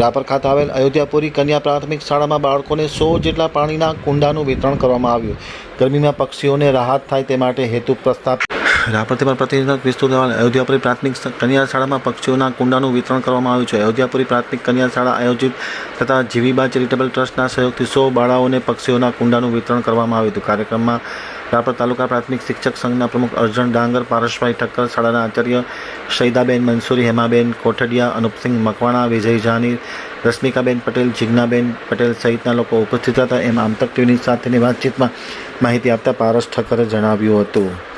રાપર ખાતે આવેલ અયોધ્યાપુરી કન્યા પ્રાથમિક શાળામાં બાળકોને સો જેટલા પાણીના કુંડાનું વિતરણ કરવામાં આવ્યું. ગરમીમાં પક્ષીઓને રાહત થાય તે માટે હેતુ પ્રસ્તાવ રાપર તેમાં પ્રતિનિધિત્વ વિસ્તૃત અયોધ્યાપુરી પ્રાથમિક કન્યા શાળામાં પક્ષીઓના કુંડાનું વિતરણ કરવામાં આવ્યું છે. અયોધ્યાપુરી પ્રાથમિક કન્યા શાળા આયોજિત તથા જીવીબા ચેરિટેબલ ટ્રસ્ટના સહયોગથી સો બાળાઓને પક્ષીઓના કુંડાનું વિતરણ કરવામાં આવ્યું હતું. કાર્યક્રમમાં રાપર તાલુકા પ્રાથમિક શિક્ષક સંઘના પ્રમુખ અર્જણ ડાંગર, પારસભાઈ ઠક્કર, શાળાના આચાર્ય શૈદાબેન મંસૂરી હેમાબેન કોઠડિયા, અનુપસિંહ મકવાણા, વિજય જાની, રશ્મિકાબેન પટેલ, જિજ્ઞાબેન પટેલ સહિતના લોકો ઉપસ્થિત હતા. એમ આમતક ટીવીની સાથેની વાતચીતમાં માહિતી આપતા પારસ ઠક્કરે જણાવ્યું હતું.